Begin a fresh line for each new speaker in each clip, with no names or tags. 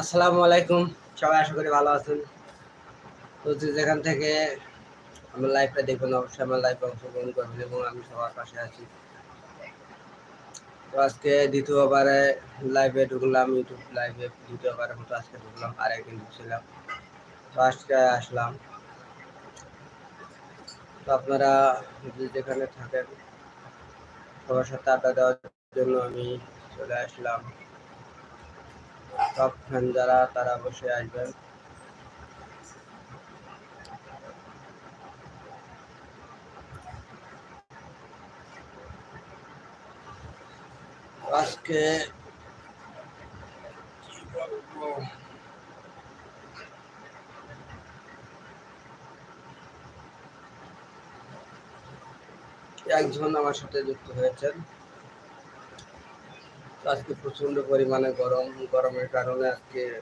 আসসালামু আলাইকুম। সবাই আশা করি ভালো আছেন। তো যেখান থেকে আমার লাইফটা দেখবেন, অবশ্যই আমার লাইফে অংশগ্রহণ করবেন এবং আমি সবার পাশে আছি। তো আজকে দ্বিতীয়বারে লাইভে ঢুকলাম ইউটিউব লাইভে দ্বিতীয়বারের মতো আজকে ঢুকলাম আর একদিন ঢুকছিলাম। তো আজকে আসলাম। তো আপনারা যেখানে থাকেন, সবার সাথে আড্ডা দেওয়ার জন্য আমি চলে আসলাম। সব ফ্যান যারা তারা অবশ্যই আসবেন। আজকে একজন আমার সাথে যুক্ত হয়েছেন। আজকে প্রচণ্ড পরিমাণে গরম, গরমের কারণে আজকে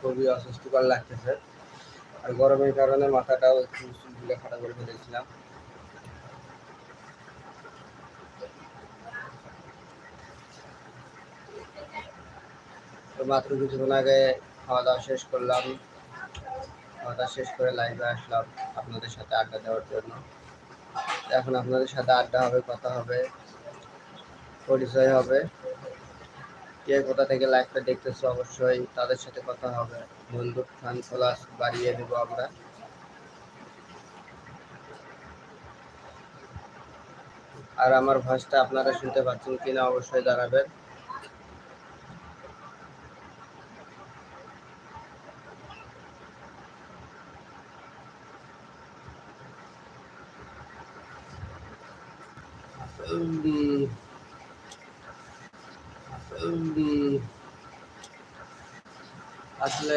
খুবই অস্বস্তিকর লাগতেছে। আর গরমের কারণে মাথাটাও একটু চুলগুলো খাটা করে ফেলেছিলাম। তো মাত্র কিছুক্ষণ আগে খাওয়া দাওয়া শেষ করলাম। খাওয়া দাওয়া শেষ করে লাইভে আসলাম আপনাদের সাথে আড্ডা দেওয়ার জন্য। এখন আপনাদের সাথে আড্ডা হবে, কথা হবে। পরিচয় হবে। কে কোথা থেকে লাইভটা দেখতেছো? অবশ্যই তাদের সাথে কথা হবে। বন্ধু ফান খোলাস বাড়িয়ে দেব আমরা। আর আমার ভয়েসটা আপনারা শুনতে পাচ্ছেন কিনা অবশ্যই জানাবেন।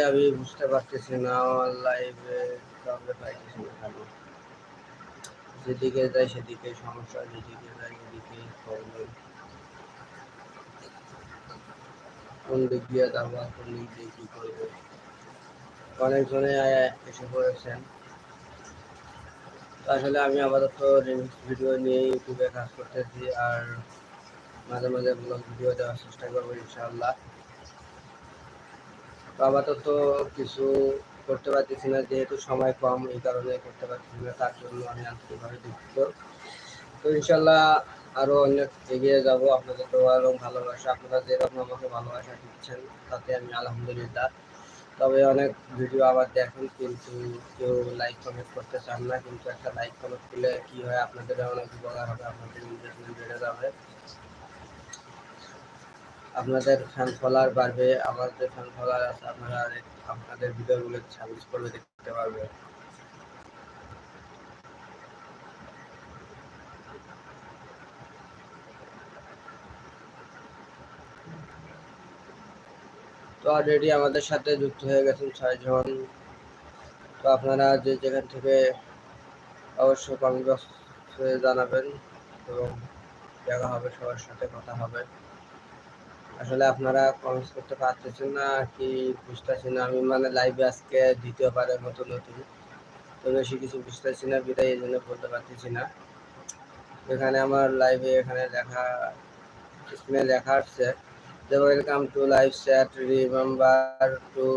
আমি বুঝতে পারতেছি না, আমার লাইভে কাউকে পাইতেছি না কেন? যেদিকে যাই সেদিকে, সমস্যা যেদিকে যাই সেদিকে প্রবলেম কোন দিক দিয়ে যাব, কোন দিক দিয়ে কি করব? অনেকজনে এসে পড়েছেন। আসলে আমি আপাতত রিমিক্স ভিডিও নিয়ে ইউটিউবে কাজ করতেছি আর মাঝে মাঝে ব্লগ ভিডিও দেওয়ার চেষ্টা করব ইনশাআল্লাহ। তো আপাতত কিছু করতে পারতেছি না, যেহেতু সময় কম, এই কারণে করতে পারতেছি না, তার জন্য আমি আন্তরিকভাবে দুঃখিত। তো ইনশাল্লাহ আরও অনেক এগিয়ে যাব, আপনাদের তো আরও ভালোবাসা। আপনারা যেরকম আমাকে ভালোবাসা দিচ্ছেন, তাতে আমি আলহামদুলিল্লাহ। তবে অনেক ভিডিও আবার দেখেন, কিন্তু কেউ লাইক কমেন্ট করতে চান না, কিন্তু একটা লাইক কমেন্ট করলে কী হয়, আপনাদের অনেক উপকার হবে, আপনাদের ইনভেস্টমেন্ট বেড়ে যাবে। আপনাদের ফ্যান ফলোয়ার বাড়বে আমার যে ফ্যান ফলোয়ার আছে, আপনারা আপনাদের ভিডিওগুলো সার্ভিস করবে, দেখতে পারবে। তো অলরেডি আমাদের সাথে যুক্ত হয়ে গেছেন ছয়জন। তো আপনারা যে যেখান থেকে অবশ্যই কমেন্ট বক্সে জানাবেন এবং দেখা হবে, সবার সাথে কথা হবে। আসলে আপনারা কমেন্টস করতে পারতেছেন না, কি বুঝতেছি না। আমি মানে লাইভে আজকে দ্বিতীয়বারের মতো নতুন। তো বেশি কিছু বুঝতেছি না, বিদায় এই জন্য বলতে পারতেছি না। এখানে আমার লাইভে এখানে লেখা স্ক্রিনে লেখা আসছে যে welcome to live chat remember to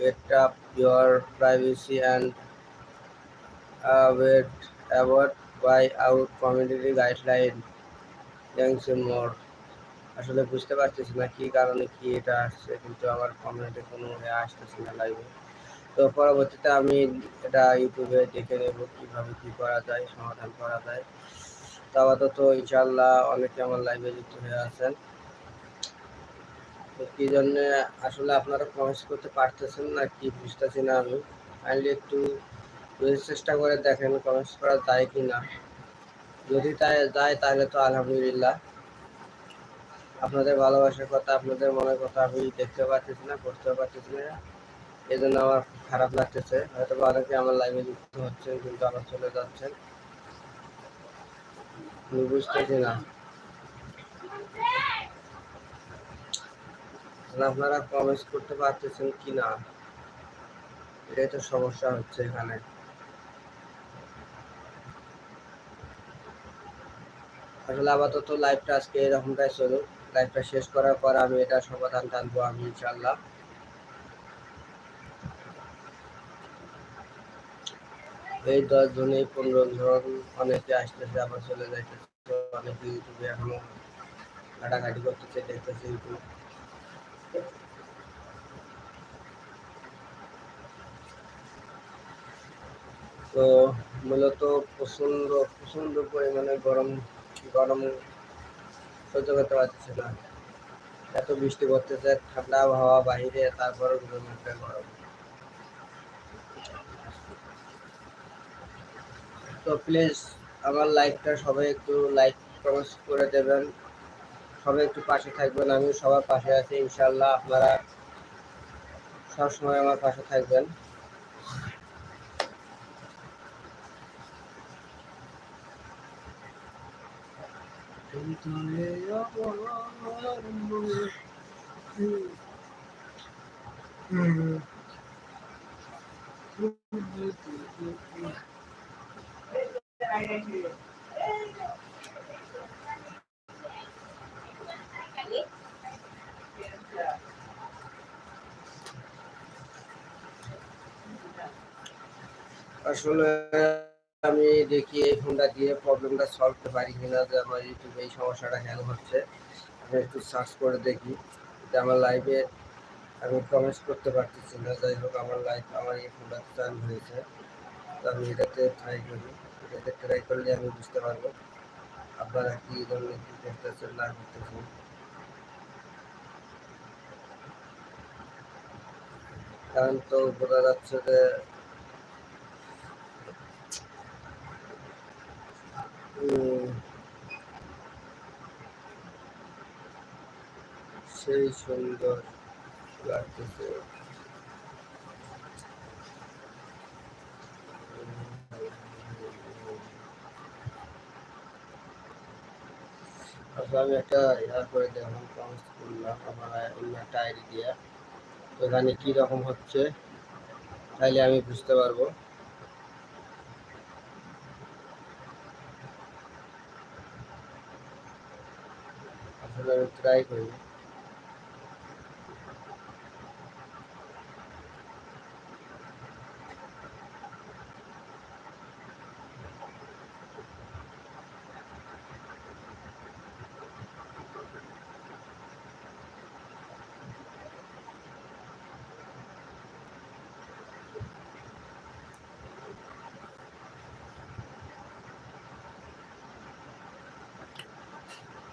get up your privacy and wait award by out community guideline thanks more আসলে বুঝতে পারতেছি না কি কারণে কি এটা আসছে, কিন্তু আমার কমিউনিটি কোনো আসতেছে না লাইভে তো পরবর্তীতে আমি এটা ইউটিউবে দেখে নেব কীভাবে কী করা যায়, সমাধান করা যায়। তো আপাতত ইনশাল্লাহ অনেকে আমার লাইভে যুক্ত হয়ে আছেন। তো কী জন্য আসলে আপনারা কমেন্টস করতে পারতেছেন না কি বুঝতেছি না আমি। কাইন্ডলি একটু চেষ্টা করে দেখেন কমেন্টস করা যায় কি না যদি তাই, যায় তাহলে তো আলহামদুলিল্লাহ। আপনাদের ভালোবাসার কথা, আপনাদের মনের কথা আমি দেখতে পাচ্ছি না করতেও পারতেছি না। এই জন্য আমার খারাপ লাগতেছে। হয়তো অনেকে আমার লাইভে যুক্ত হচ্ছেন, কিন্তু আবার চলে যাচ্ছেন। আমি বুঝতেছি না। আপনারা কমেন্টস করতে পারতেছেন কি না? এটাই তো সমস্যা হচ্ছে এখানে। আসলে আপাতত লাইভটা আজকে এরকমটাই চলুক। লাইভটা শেষ করার পর আমি এটা সমাধান জানব আমি ইনশাল্লাহ এই দশ জনে, পনেরো জন, অনেকে আসতেছে, আবার চলে যাইতেছে। অনেকে ইউটিউবে এখনও ঘাটাঘাটি করতেছে, দেখতেছে ইউটিউব। তো মূলত প্রচণ্ড প্রচণ্ড পরিমাণে গরম গরম সহ্য করতে পারতেছে না। এত বৃষ্টি পড়তেছে, ঠান্ডা আবহাওয়া বাহিরে তারপরে গরম তো প্লিজ আমার লাইকটা সবাই একটু লাইক কমেন্ট করে দেবেন। সবাই একটু পাশে থাকবেন আমি সবার পাশে আছি ইনশাল্লাহ আপনারা সবসময় আমার পাশে থাকবেন। আসলে আমি দেখি এই ফোনটা দিয়ে প্রবলেমটা সলভ করতে পারি কিনা যে আমার ইউটিউবে এই সমস্যাটা কেন হচ্ছে। আমি একটু সার্চ করে দেখি। যে আমার লাইভে আমি কমেন্টস করতে পারতেছি না। যাই হোক, আমার লাইভ আমার এই ফোনটা চালু হয়েছে। তো আমি এটাতে ট্রাই করি। এটাতে ট্রাই করলে আমি বুঝতে পারব আপনারা কি ধরনের কি করতেছেন, না করতেছেন। কারণ তো বোঝা যাচ্ছে যে সেই সুন্দর লাগতেছে। আচ্ছা আমি একটা ইয়া করে দেখলাম প্রমিস করলাম আমার অন্য একটা আইডি দিয়ে। তো এখানে কী রকম হচ্ছে, তাইলে আমি বুঝতে পারব। আসলে আমি ট্রাই করি।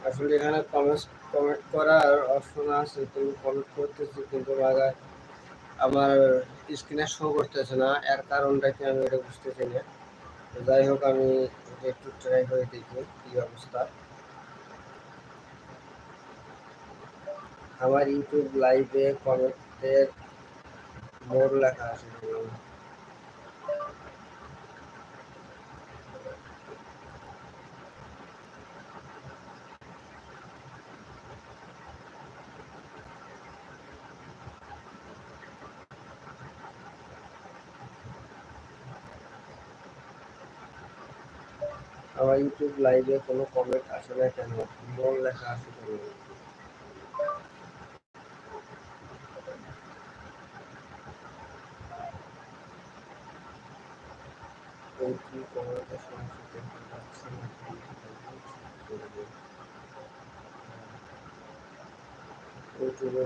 আসলে এখানে কমেন্ট কমেন্ট করার অপশন আছে, তুমি কমেন্ট করতেছি কিন্তু বাগায় আমার স্ক্রিনে শো করতেছে না, এর কারণটা কি আমি এটা বুঝতেছি না। যাই হোক, আমি একটু ট্রাই করে দেখি কি অবস্থা। আমার ইউটিউব লাইভে কমেন্টের মোর লেখা আছে। আমার ইউটিউব লাইভে কোনো কমেন্ট আসে না কেন? মন লেখা আসে কেন? কি ইউটিউবে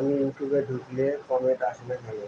আমি ইউটিউবে ঢুকলে কমেন্ট আসে না কেন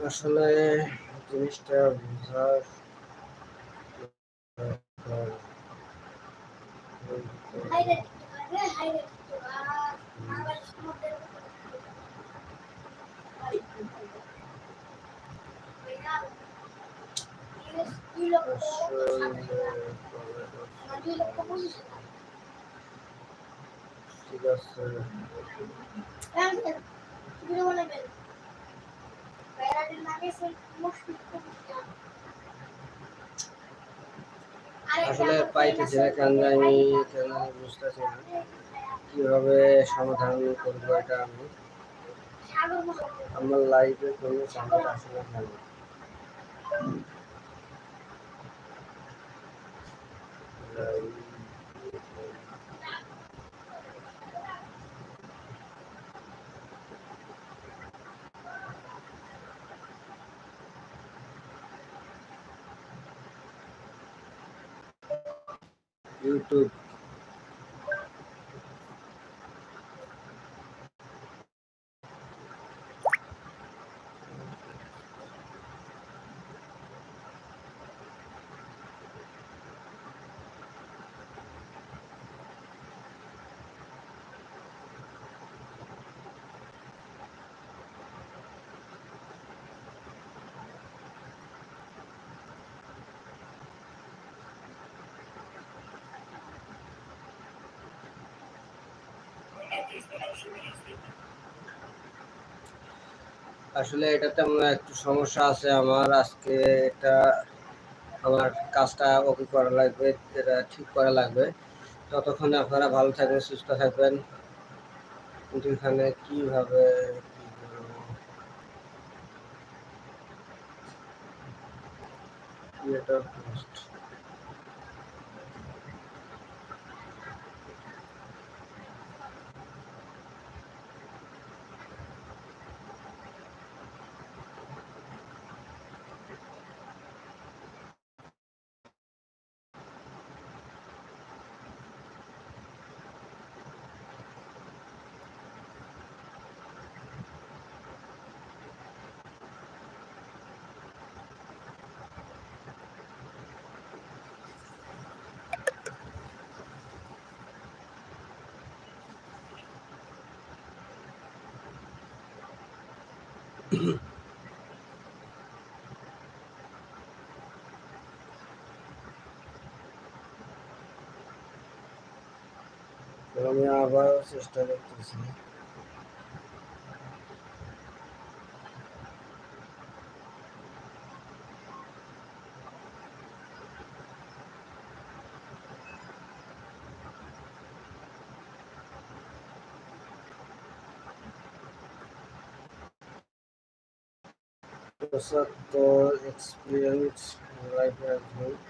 আসলে জিনিসটা বোঝার ঠিক আছে। আসলে পাইতেছি না কেন আমি কেন বুঝতেছি না। কীভাবে সমাধান করব এটা আমি? আমার লাইফে কোনো সমাধান আসলে নাই ইউটিউব আসলে এটাতে আমার একটু সমস্যা আছে আমার। আজকে এটা আমার কাজটা ওকে করা লাগবে, এটা ঠিক করা লাগবে। ততক্ষণে আপনারা ভালো থাকবেন, সুস্থ থাকবেন। কিন্তু এখানে কীভাবে করব? আমি আবার চেষ্টা করতেছি the experience life as well.